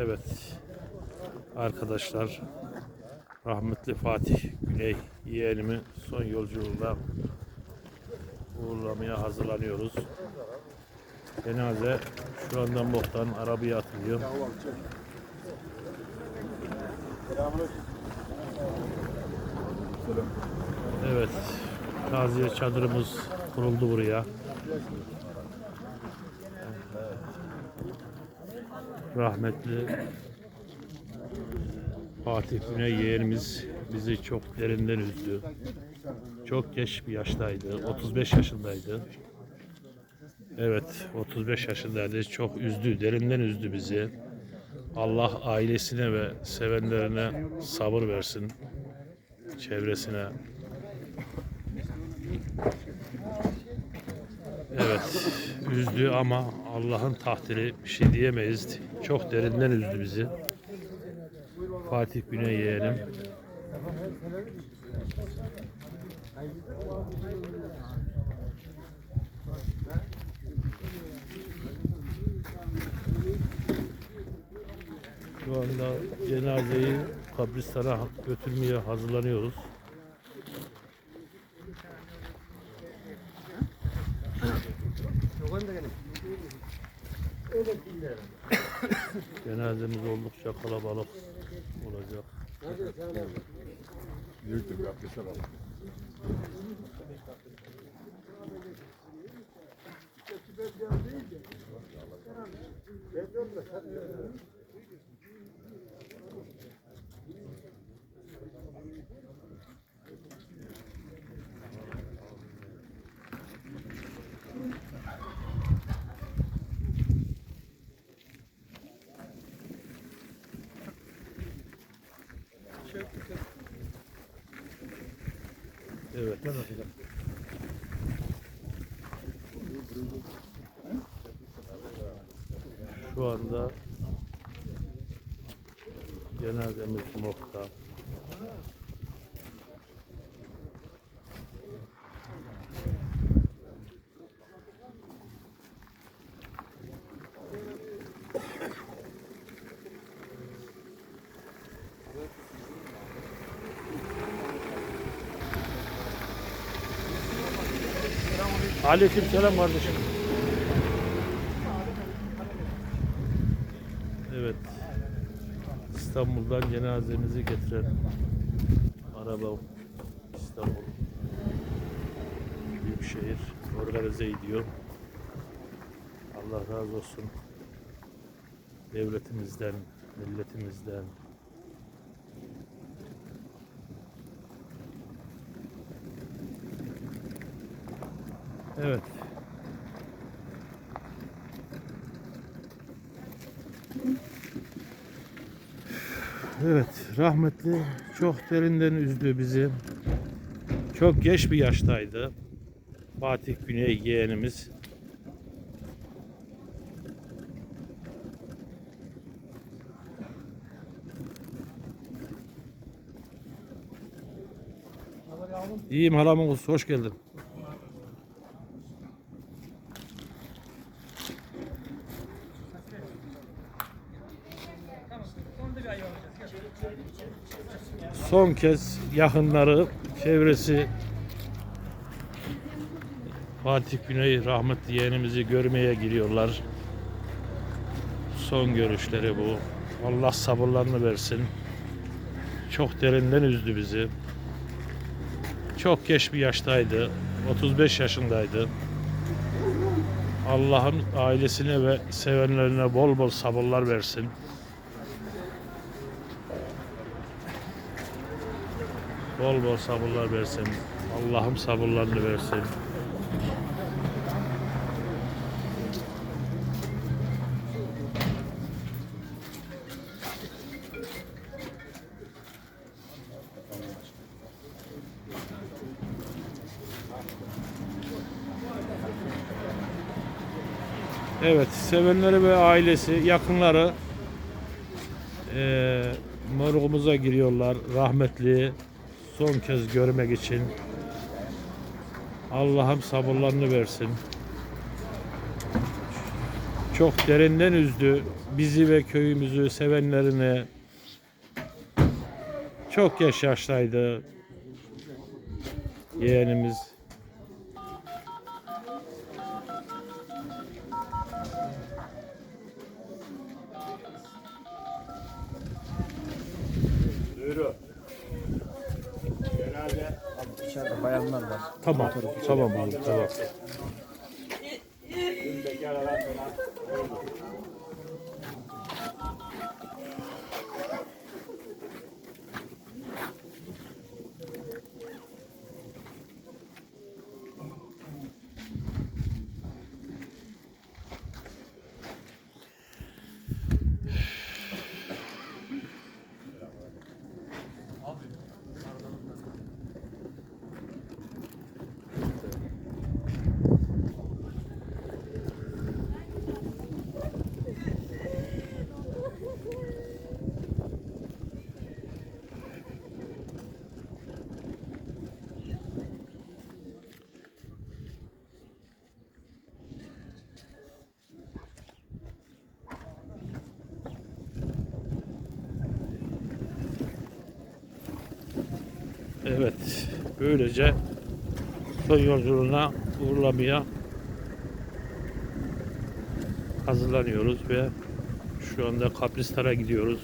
Evet. Arkadaşlar rahmetli Fatih Güney yeğenimi son yolculuğunda uğurlamaya hazırlanıyoruz. Cenaze şu anda muhtarın arabaya atılıyor. Evet. Taziye çadırımız kuruldu buraya. Rahmetli Fatih Güney yeğenimiz bizi çok derinden üzdü. Çok geç bir yaştaydı. 35 yaşındaydı. Evet, 35 yaşındaydı. Çok üzdü, derinden üzdü bizi. Allah ailesine ve sevenlerine sabır versin. Çevresine. Evet, üzdü ama Allah'ın takdiri bir şey diyemeyiz. Çok derinden üzdü bizi. Fatih Güney yeğenim. Şu anda cenazeyi kabristana götürmeye hazırlanıyoruz. Cenazemiz oldukça kalabalık olacak. Büyüktür bir abdest alalım. Evet. Şu anda cenazemiz morgda. Aleyküm selam kardeşim. Evet. İstanbul'dan cenazemizi getiren araba İstanbul Büyükşehir organize ediyor. Allah razı olsun. Devletimizden, milletimizden, Evet. Evet, rahmetli çok derinden üzdü bizi. Çok geç bir yaştaydı. Fatih Güney yeğenimiz. İyiyim halamın kuzusu, hoş geldin. Son kez yakınları, çevresi Fatih Güney rahmetli yeğenimizi görmeye giriyorlar. Son görüşleri bu. Allah sabırlarını versin. Çok derinden üzdü bizi. Çok geç bir yaştaydı. 35 yaşındaydı. Allah'ın ailesine ve sevenlerine bol bol sabırlar versin. Bol bol sabırlar versin. Allah'ım sabırlarını versin. Evet, sevenleri ve ailesi, yakınları eee morgumuza giriyorlar. Rahmetli son kez görmek için. Allah'ım sabırlarını versin. çok derinden üzdü. Bizi ve köyümüzü sevenlerini. Çok yaş yaştaydı. Yeğenimiz. Bayanlar var. Tamam. Tamam oğlum tamam. Evet. Böylece son yolculuğuna uğurlamaya hazırlanıyoruz ve şu anda Kapristan'a gidiyoruz.